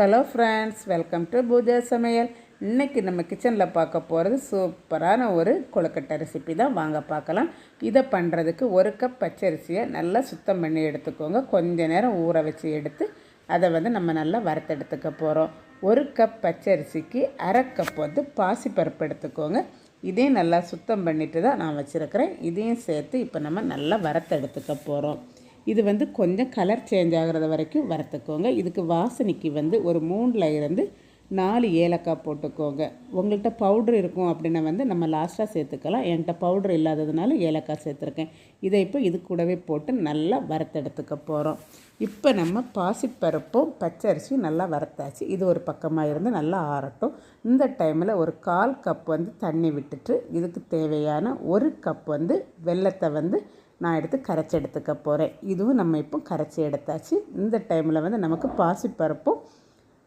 Hello friends welcome to Pooja சமையல் இன்றைக்கி நம்ம கிச்சனில் பார்க்க போகிறது சூப்பரான ஒரு கொழுக்கட்டை ரெசிபி தான். வாங்க பார்க்கலாம். இதை பண்ணுறதுக்கு ஒரு கப் பச்சரிசியை நல்லா சுத்தம் பண்ணி எடுத்துக்கோங்க. கொஞ்ச நேரம் ஊற வச்சு எடுத்து அதை வந்து நம்ம நல்லா வறுத்தெடுத்துக்க போகிறோம் ஒரு கப் பச்சரிசிக்கு அரை கப் வந்து பாசிப்பருப்பு எடுத்துக்கோங்க. இதையும் நல்லா சுத்தம் பண்ணிட்டு தான் நான் வச்சுருக்கிறேன். இதையும் சேர்த்து இப்போ நம்ம நல்லா வறுத்தெடுத்துக்க போகிறோம் இது வந்து கொஞ்சம் கலர் சேஞ்ச் ஆகிறது வரைக்கும் வறுத்துக்கோங்க. இதுக்கு வாசனைக்கு வந்து ஒரு மூணில் இருந்து நாலு ஏலக்காய் போட்டுக்கோங்க. உங்கள்கிட்ட பவுட்ரு இருக்கும் அப்படின்னா வந்து நம்ம லாஸ்ட்டாக சேர்த்துக்கலாம். என்கிட்ட பவுட்ரு இல்லாததுனால ஏலக்காய் சேர்த்துருக்கேன். இதை இப்போ இது கூடவே போட்டு நல்லா வறுத்தெடுத்துக்க போகிறோம் இப்போ நம்ம பாசிப்பருப்பும் பச்சரிசியும் நல்லா வறுத்தாச்சு. இது ஒரு பக்கமாக இருந்து நல்லா ஆறட்டும். இந்த டைமில் ஒரு கால் கப் வந்து தண்ணி விட்டுட்டு இதுக்கு தேவையான ஒரு கப் வந்து வெள்ளத்தை வந்து நான் எடுத்து கரைச்சி எடுத்துக்க போகிறேன் இதுவும் நம்ம இப்போ கரைச்சி எடுத்தாச்சு. இந்த டைமில் வந்து நமக்கு பாசிப்பருப்பும்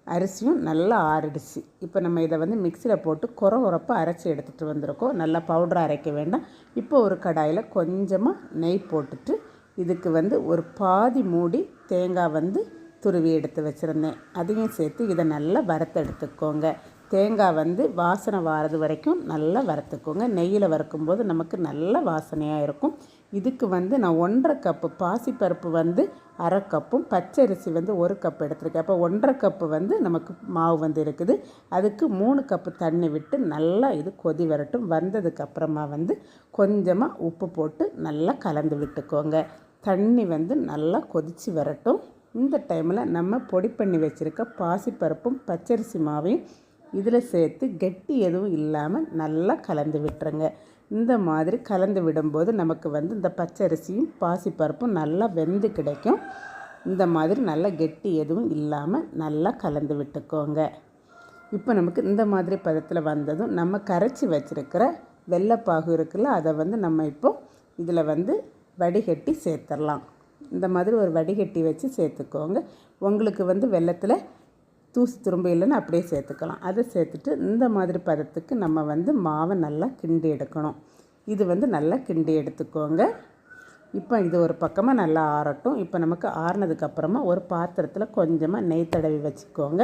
அரிசியும் நல்லா ஆறிடுச்சு. இப்போ நம்ம இதை வந்து மிக்சியில் போட்டு குற உரப்பாக அரைச்சி எடுத்துகிட்டு வந்திருக்கோம். நல்லா பவுடர் அரைக்க வேண்டாம். இப்போ ஒரு கடாயில் கொஞ்சமாக நெய் போட்டுட்டு இதுக்கு வந்து ஒரு பாதி மூடி தேங்காய் வந்து துருவி எடுத்து வச்சுருந்தேன். அதையும் சேர்த்து இதை நல்லா வறுத்து எடுத்துக்கோங்க. தேங்காய் வந்து வாசனை வாரது வரைக்கும் நல்லா வறுத்துக்கோங்க. நெய்யில் வறுக்கும்போது நமக்கு நல்ல வாசனையாக இருக்கும். இதுக்கு வந்து நான் ஒன்றரை கப்பு பாசிப்பருப்பு வந்து அரை கப்பும் பச்சரிசி வந்து ஒரு கப் எடுத்திருக்கேன். அப்போ ஒன்றரை கப்பு வந்து நமக்கு மாவு வந்து இருக்குது. அதுக்கு மூணு கப்பு தண்ணி விட்டு நல்லா இது கொதி வரட்டும். வந்ததுக்கு அப்புறமா வந்து கொஞ்சமாக உப்பு போட்டு நல்லா கலந்து விட்டுக்கோங்க. தண்ணி வந்து நல்லா கொதித்து வரட்டும். இந்த டைமில் நம்ம பொடி பண்ணி வச்சுருக்க பாசிப்பருப்பும் பச்சரிசி மாவையும் இதில் சேர்த்து கெட்டி எதுவும் இல்லாமல் நல்லா கலந்து விட்டுருங்க. இந்த மாதிரி கலந்து விடும்போது நமக்கு வந்து இந்த பச்சரிசியும் பாசிப்பருப்பும் நல்லா வெந்து கிடைக்கும். இந்த மாதிரி நல்லா கெட்டி எதுவும் இல்லாமல் நல்லா கலந்து விட்டுக்கோங்க. இப்போ நமக்கு இந்த மாதிரி பதத்தில் வந்ததும் நம்ம கரைச்சி வச்சுருக்கிற வெள்ளைப்பாகு இருக்குல்ல அதை வந்து நம்ம இப்போ இதில் வந்து வடிகட்டி சேர்த்துடலாம். இந்த மாதிரி ஒரு வடிகட்டி வச்சு சேர்த்துக்கோங்க. உங்களுக்கு வந்து வெள்ளத்தில் தூசி துரும்பு இல்லைன்னு அப்படியே சேர்த்துக்கலாம். அதை சேர்த்துட்டு இந்த மாதிரி பதத்துக்கு நம்ம வந்து மாவை நல்லா கிண்டி எடுக்கணும். இது வந்து நல்லா கிண்டி எடுத்துக்கோங்க. இப்போ இது ஒரு பக்கமாக நல்லா ஆறட்டும். இப்போ நமக்கு ஆறினதுக்கப்புறமா ஒரு பாத்திரத்தில் கொஞ்சமாக நெய் தடவி வச்சுக்கோங்க.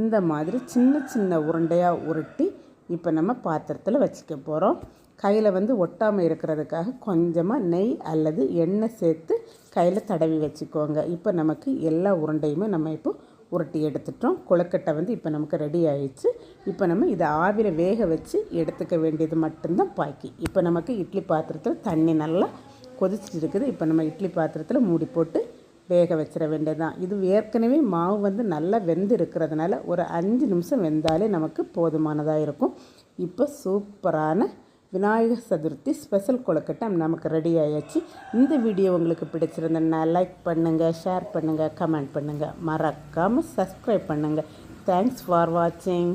இந்த மாதிரி சின்ன சின்ன உருண்டையாக உருட்டி இப்போ நம்ம பாத்திரத்தில் வச்சுக்க போகிறோம் கையில் வந்து ஒட்டாமல் இருக்கிறதுக்காக கொஞ்சமாக நெய் அல்லது எண்ணெய் சேர்த்து கையில் தடவி வச்சுக்கோங்க. இப்போ நமக்கு எல்லா உருண்டையுமே நம்ம இப்போ உருட்டி எடுத்துட்டோம். கொழுக்கட்டை வந்து இப்போ நமக்கு ரெடி ஆயிடுச்சு. இப்போ நம்ம இதை ஆவியில் வேக வச்சு எடுத்துக்க வேண்டியது மட்டும்தான் பாக்கி. இப்போ நமக்கு இட்லி பாத்திரத்தில் தண்ணி நல்லா கொதிச்சுட்டு இருக்குது. இப்போ நம்ம இட்லி பாத்திரத்தில் மூடி போட்டு வேக வச்சிட வேண்டியதுதான். இது ஏற்கனவே மாவு வந்து நல்லா வெந்து இருக்கிறதுனால ஒரு அஞ்சு நிமிஷம் வெந்தாலே நமக்கு போதுமானதாக இருக்கும். இப்போ சூப்பரான விநாயகர் சதுர்த்தி ஸ்பெஷல் கொழுக்கட்டை நமக்கு ரெடி ஆயாச்சு. இந்த வீடியோ உங்களுக்கு பிடிச்சிருந்தேன்னா லைக் பண்ணுங்கள் ஷேர் பண்ணுங்கள் கமெண்ட் பண்ணுங்கள் மறக்காமல் சப்ஸ்கிரைப் பண்ணுங்கள் தேங்க்ஸ் ஃபார் வாட்சிங்